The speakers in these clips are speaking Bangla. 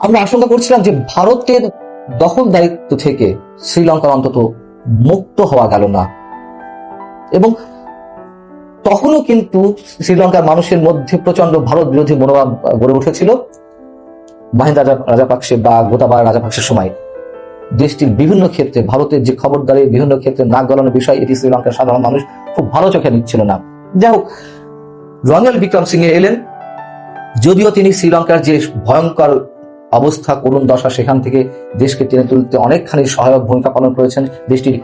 আমরা আশঙ্কা করছিলাম যে ভারতের দখল দায়িত্ব থেকে শ্রীলঙ্কার অন্তত মুক্ত হওয়া গেল না। এবং তখনও কিন্তু শ্রীলঙ্কার মানুষের মধ্যে প্রচণ্ড ভারত বিরোধী মনোভাব গড়ে উঠেছিল মাহিন্দা রাজা রাজাপাকসে বা গোতাবায়া রাজাপাকসের সময়। দেশটির বিভিন্ন ক্ষেত্রে, ভারতের যে খবরদারি, বিভিন্ন ক্ষেত্রে নাক গলানোর বিষয়, এটি শ্রীলঙ্কার সাধারণ মানুষ খুব ভালো চোখে নিচ্ছিল না। যাই হোক রনিয়াল বিক্রম সিংহে এলেন, যদিও তিনি শ্রীলঙ্কার যে ভয়ঙ্কর অবস্থা করুণ দশা সেখান থেকে দেশকে টেনে তুলতে অনেকখানি সহায়ক ভূমিকা পালন করেছেন দেশটির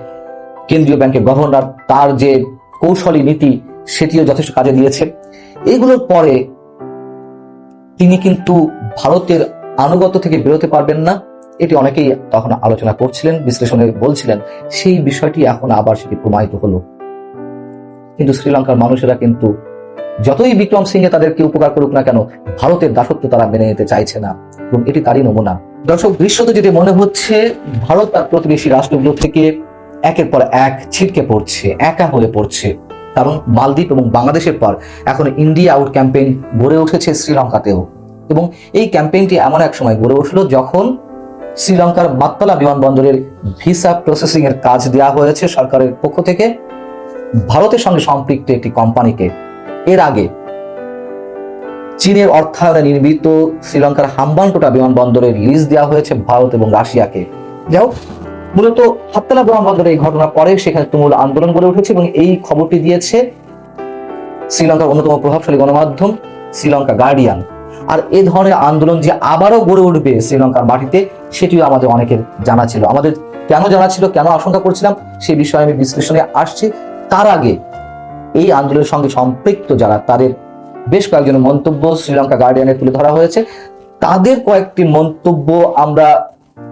কেন্দ্রীয় ব্যাংকের গভর্নর। তার যে কৌশলী নীতি, সেটিও যথেষ্ট কাজে দিয়েছে। এগুলোর পরে তিনি কিন্তু ভারতের আনুগত্য থেকে বেরোতে পারবেন না, এটি অনেকেই তখন আলোচনা করছিলেন, বিশ্লেষণে বলছিলেন, সেই বিষয়টি এখন আবার সেটি প্রমাণিত হলো। কিন্তু শ্রীলঙ্কার মানুষেরা কিন্তু যতই বিক্রম সিংহে তাদেরকে উপকার করুক না কেন, ভারতের দাসত্ব তারা মেনে নিতে চাইছে না, এবং এটি তারই নমুনা। দর্শক দৃশ্যতে যেটি মনে হচ্ছে, ভারত তার প্রতিবেশী রাষ্ট্রগুলো থেকে একের পর এক ছিটকে পড়ছে, একা হয়ে পড়ছে। কারণ মালদ্বীপ এবং বাংলাদেশের পর এখন ইন্ডিয়া আউট ক্যাম্পেইন গড়ে উঠেছে শ্রীলঙ্কাতেও। এবং এই ক্যাম্পেইনটি এমন এক সময় গড়ে উঠল যখন শ্রীলঙ্কার মাত্তলা বিমানবন্দরের ভিসা প্রসেসিং এর কাজ দেওয়া হয়েছে সরকারের পক্ষ থেকে। ভারতের সঙ্গে সম্পৃক্ত একটি কোম্পানিকে এর আগে চীনের অর্থায়নে নির্মিত শ্রীলঙ্কার হাম্বানটোটা বিমানবন্দরের লিজ দেওয়া হয়েছে ভারত এবং রাশিয়াকে। যাও মূলত হাত্তালা বিমানবন্দরে এই ঘটনা পরে সেখানে তুমুল আন্দোলন গড়ে উঠেছে এবং এই খবরটি দিয়েছে শ্রীলঙ্কার অন্যতম প্রভাবশালী গণমাধ্যম, শ্রীলঙ্কা গার্ডিয়ান। আর এ ধরনের আন্দোলন যে আবারও গড়ে উঠবে শ্রীলঙ্কার মাটিতে, সেটিও আমাদের অনেকের জানা ছিল। আমাদের কেন জানা ছিল, কেন আশঙ্কা করছিলাম সেই বিষয়ে আমি বিশ্লেষণে আসছি। তার আগে এই আন্দোলনের সঙ্গে সম্পৃক্ত যারা, তাদের বেশ কয়েকজনের মন্তব্য শ্রীলঙ্কা গার্ডিয়ানে তুলে ধরা হয়েছে। তাদের কয়েকটি মন্তব্য আমরা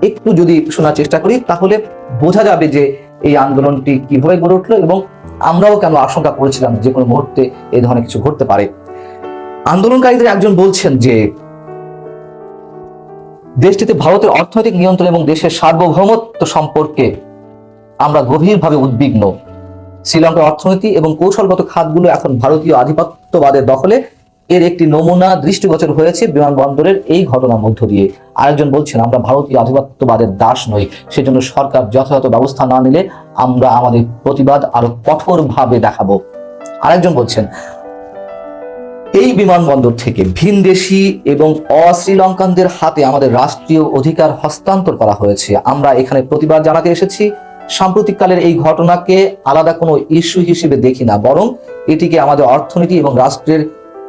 একটু যদি শোনার চেষ্টা করি, তাহলে বোঝা যাবে যে এই আন্দোলনটি কীভাবে গড়ে উঠল এবং আমরাও কেন আশঙ্কা করেছিলাম যে কোনো মুহূর্তে এই ধরনের কিছু ঘটতে পারে। আন্দোলনকারীদের একজন বলছেন যে, দেশটিতে ভারতের অর্থনৈতিক নিয়ন্ত্রণ এবং দেশের সার্বভৌমত্ব সম্পর্কে আমরা গভীরভাবে উদ্বিগ্ন। শ্রীলঙ্কার অর্থনীতি এবং কৌশলগত খাতগুলো এখন ভারতীয় আধিপত্যবাদের দখলে। এর একটি নমুনা দৃষ্টিগোচর হয়েছে বিমানবন্দরের এই ঘটনার মধ্য দিয়ে। আরেকজন বলছেন, আমরা ভারতীয় আধিপত্যবাদের দাস নই, সেজন্য সরকার যথাযথ ব্যবস্থা না নিলে আমরা আমাদের প্রতিবাদ আরও কঠোরভাবে দেখাবো। আরেকজন বলছেন, এই বিমানবন্দর থেকে ভিনদেশি এবং অশ্রীলঙ্কানদের হাতে আমাদের রাষ্ট্রীয় অধিকার হস্তান্তর করা হয়েছে। আমরা এখানে প্রতিবাদ জানাতে এসেছি। সাম্প্রতিককালের এই ঘটনাকে আলাদা কোনো ইস্যু হিসেবে দেখি না, বরং এটিকে আমাদের অর্থনীতি এবং রাষ্ট্রের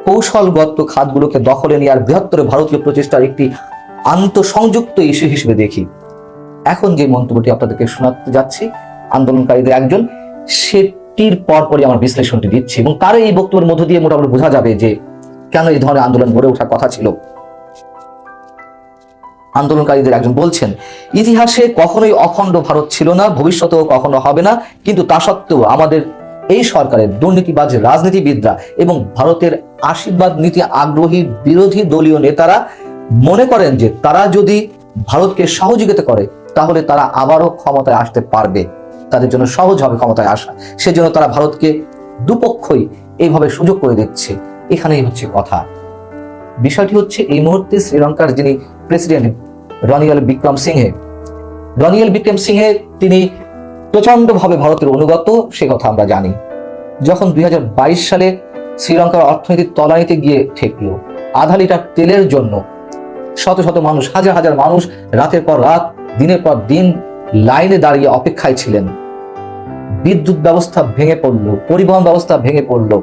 কৌশলগত খাতগুলোকে দখলে নেওয়ার বৃহত্তর ভারতীয় প্রচেষ্টার একটি আন্তঃসংযুক্ত ইস্যু হিসেবে দেখি। এখন যে মন্তব্যটি আপনাদেরকে শোনাতে যাচ্ছি, আন্দোলনকারীদের একজন, সেটির পরপরই আমার বিশ্লেষণটি দিচ্ছি এবং তার এই বক্তব্যের মধ্য দিয়ে মোটামুটি বোঝা যাবে যে কেন এই ধরনের আন্দোলন গড়ে ওঠার কথা ছিল। আন্দোলনকারীদের একজন বলছেন, ইতিহাসে কখনোই অখণ্ড ভারত ছিল না, ভবিষ্যতেও কখনো হবে না, কিন্তু তা সত্ত্বেও আমাদের এই সরকারের দুর্নীতিবাজ রাজনীতিবিদরা এবং ভারতের আশীর্বাদ নীতি আগ্রহী বিরোধী দলীয় নেতারা মনে করেন যে তারা যদি ভারতকে সহযোগিতা করে, তাহলে তারা আবারও ক্ষমতায় আসতে পারবে। তাদের জন্য সহজ হবে ক্ষমতায় আসা। সেজন্য তারা ভারতকে দুপক্ষই এইভাবে সুযোগ করে দিচ্ছে। এখানেই হচ্ছে কথা। বিষয়টি হচ্ছে এই মুহূর্তে শ্রীলঙ্কার যিনি president Ranil Wickremesinghe Ranil Wickremesinghe তিনি প্রচন্ডভাবে ভারতের অনুগত, সে কথা আমরা জানি। যখন দুই সালে শ্রীলঙ্কার অর্থনীতির তলানিতে গিয়ে ঠেকলো, আধা লিটার তেলের জন্য শত শত মানুষ, হাজার হাজার মানুষ রাতের পর রাত, দিনের পর দিন লাইনে দাঁড়িয়ে অপেক্ষায় ছিলেন। বিদ্যুৎ ব্যবস্থা ভেঙে পড়ল, পরিবহন ব্যবস্থা ভেঙে পড়ল,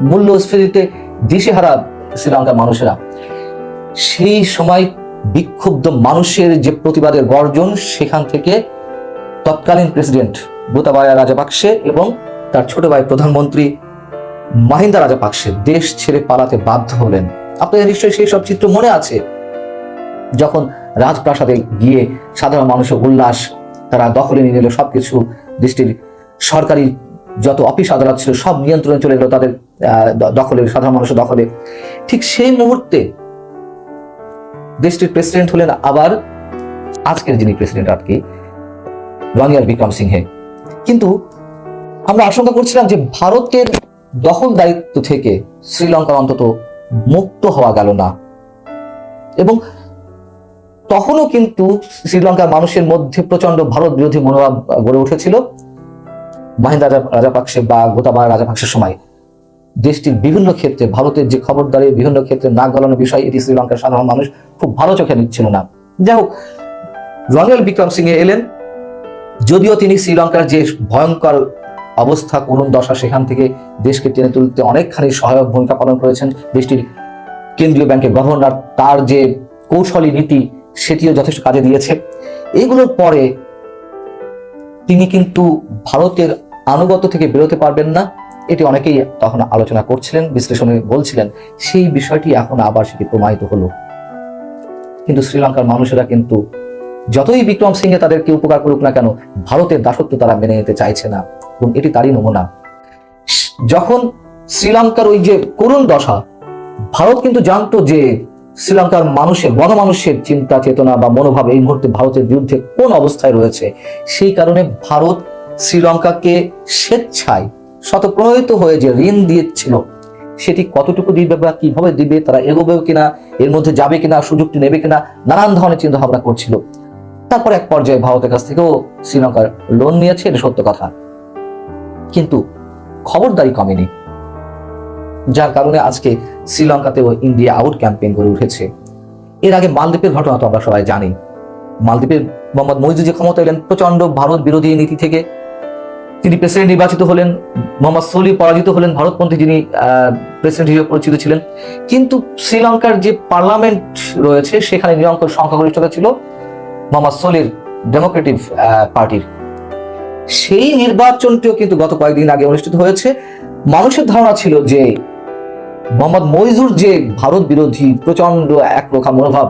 মূল্যস্ফীতিতে দিশেহারা শ্রীলঙ্কার মানুষেরা। সেই সময় বিক্ষুব্ধ মানুষের যে প্রতিবাদের গর্জন, সেখান থেকে তৎকালীন প্রেসিডেন্ট গোতাবায়া রাজাপাকসে এবং তার ছোট ভাই প্রধানমন্ত্রী মাহিন্দা রাজাপাকসে দেশ ছেড়ে পালাতে বাধ্য হলেন। আপনাদের নিশ্চয়ই সেই সব চিত্র মনে আছে? যখন রাজপ্রাসাদে গিয়ে সাধারণ মানুষের উল্লাস, তারা দখলে নিয়ে নিল সবকিছু, দেশটির সরকারি যত অফিস আদালত ছিল সব নিয়ন্ত্রণে চলে গেল তাদের দখলে, সাধারণ মানুষের দখলে। ঠিক সেই মুহূর্তে দেশটির প্রেসিডেন্ট হলেন আবার আজকের যিনি প্রেসিডেন্ট আর কি, রনিয়াল বিক্রম সিংহে কিন্তু আমরা আশঙ্কা করছিলাম যে ভারতের দখল দায়িত্ব থেকে শ্রীলঙ্কার অন্তত মুক্ত হওয়া গেল না। এবং তখনও কিন্তু শ্রীলঙ্কার মানুষের মধ্যে প্রচণ্ড ভারত বিরোধী মনোভাব গড়ে উঠেছিল। মহেন্দ্র রাজা রাজাপাকসে বা গোতাবায়া রাজাপাকসের সময়। দেশটির বিভিন্ন ক্ষেত্রে, ভারতের যে খবরদারি বিভিন্ন ক্ষেত্রে নাক গলানোর বিষয়, এটি শ্রীলঙ্কার সাধারণ মানুষ খুব ভালো চোখে নিচ্ছিল না। যাই হোক রনিয়াল বিক্রম সিংহে এলেন, যদিও তিনি শ্রীলঙ্কার যে ভয়ঙ্কর অবস্থা, করুণ দশা, সেখান থেকে দেশকে টেনে তুলতে অনেকখানি সহায়ক ভূমিকা পালন করেছেন দেশটির কেন্দ্রীয় ব্যাংকের গভর্নর। তার যে কৌশলী নীতি, সেটিও যথেষ্ট কাজে দিয়েছে। এগুলোর পরে তিনি কিন্তু ভারতের আনুগত্য থেকে বেরোতে পারবেন না। এটি অনেকেই তখন আলোচনা করছিলেন, বিশ্লেষণে বলছিলেন, সেই বিষয়টি এখন আবার সেটি প্রমাণিত হলো। কিন্তু শ্রীলঙ্কার মানুষেরা কিন্তু যতই বিক্রম সিংহে তাদেরকে উপকার করুক না কেন, ভারতের দাসত্ব তারা মেনে নিতে চাইছে না, এবং এটি তারই নমুনা। যখন শ্রীলঙ্কার ওই যে করুণ দশা, ভারত কিন্তু জানতো যে শ্রীলঙ্কার মানুষের গণমানুষের চিন্তা, চেতনা বা মনোভাব এই মুহূর্তে ভারতের বিরুদ্ধে কোন অবস্থায় রয়েছে, সেই কারণে ভারত শ্রীলঙ্কাকে স্বেচ্ছায় শতপ্রণোদিত হয়ে যে ঋণ দিয়েছিল, সেটি কতটুকু দিবে বা কীভাবে দিবে, তারা এগোবে কিনা, এর মধ্যে যাবে কিনা, সুযোগটি নেবে কিনা, নানান ধরনের চিন্তা ভাবনা করছিল। তারপর এক পর্যায়ে ভারতের কাছ থেকেও শ্রীলঙ্কার লোন নিয়েছে, এটা সত্য কথা। কিন্তু খবরদারি কমেনি, যার কারণে আজকে শ্রীলঙ্কাতেও ইন্ডিয়া আউট ক্যাম্পেইন করে উঠেছে। এর আগে মালদ্বীপের ঘটনা তো আমরা সবাই জানি। মালদ্বীপের মোহাম্মদ মইজু যে ক্ষমতা এলেন প্রচণ্ড ভারত বিরোধী নীতি থেকে তিনি প্রেসিডেন্ট নির্বাচিত হলেন, মোহাম্মদ সলি পরাজিত হলেন ভারতপন্থী যিনি প্রেসিডেন্ট হিসেবে পরিচিত ছিলেন। কিন্তু শ্রীলঙ্কার যে পার্লামেন্ট রয়েছে, সেখানে নিরঙ্কুশ সংখ্যাগরিষ্ঠতা ছিল মোহাম্মদ সলির ডেমোক্রেটিক পার্টির সেই নির্বাচনটিও কিন্তু গত কয়েকদিন আগে অনুষ্ঠিত হয়েছে। মানুষের ধারণা ছিল যে মোহাম্মদ মইজুর যে ভারত বিরোধী প্রচণ্ড একরোখা মনোভাব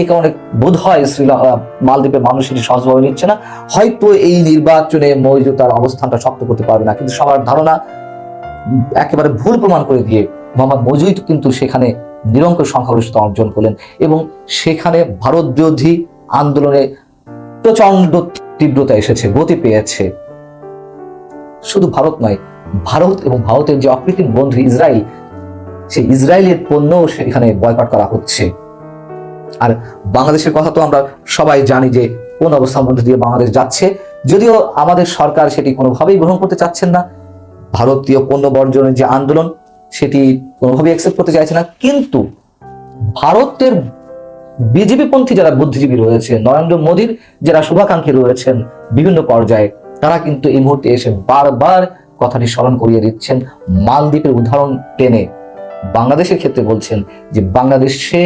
এ কারণে বোধ হয় শ্রীলঙ্কা মালদ্বীপের মানুষ এটি সহজভাবে নিচ্ছে না। হয়তো এই নির্বাচনে মইজুর তার অবস্থানটা শক্ত করতে পারবে না, কিন্তু সবার ধারণা একেবারে ভুল প্রমাণ করে দিয়ে মোহাম্মদ মজুই কিন্তু সেখানে নিরঙ্কুশ সংখ্যাগরিষ্ঠতা অর্জন করলেন এবং সেখানে ভারত বিরোধী আন্দোলনে প্রচণ্ড তীব্রতা এসেছে, গতি পেয়েছে। শুধু ভারত নয়, ভারত এবং ভারতের যে অকৃত্রিম বন্ধু ইসরায়েল, সেই ইসরায়েলের পণ্য সেখানে বয়কট করা হচ্ছে। আর বাংলাদেশের কথা তো আমরা সবাই জানি যে কোন অবস্থার মধ্যে দিয়ে বাংলাদেশ যাচ্ছে। যদিও আমাদের সরকার সেটি কোনোভাবেই গ্রহণ করতে চাচ্ছেন না। ভারতীয় পণ্য বর্জনের যে আন্দোলন, সেটি কোনোভাবেই অ্যাকসেপ্ট করতে চাইছে না। কিন্তু ভারতের বিজেপি পন্থী যারা বুদ্ধিজীবী রয়েছে, নরেন্দ্র মোদীর যারা শুভাকাঙ্ক্ষী রয়েছেন বিভিন্ন পর্যায়ে, তারা কিন্তু এই মুহূর্তে এসে বারবার কথাটি স্মরণ করিয়ে দিচ্ছেন। মালদ্বীপের উদাহরণ টেনে বাংলাদেশের ক্ষেত্রে বলছেন যে, বাংলাদেশে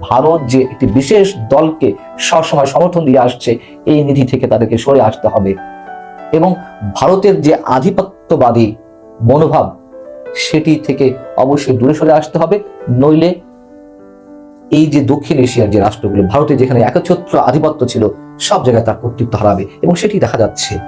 ভারত যে একটি বিশেষ দলকে সবসময় সমর্থন দিয়ে আসছে, এই নীতি থেকে তাদেরকে সরে আসতে হবে। এবং ভারতের যে আধিপত্যবাদী মনোভাব, সেটি থেকে অবশ্যই দূরে সরে আসতে হবে। নইলে এই যে দক্ষিণ এশিয়ার যে রাষ্ট্রগুলো ভারতে যেখানে একচ্ছত্র আধিপত্য ছিল, সব জায়গায় তার কর্তৃত্ব হারাবে। এবং সেটি দেখা যাচ্ছে।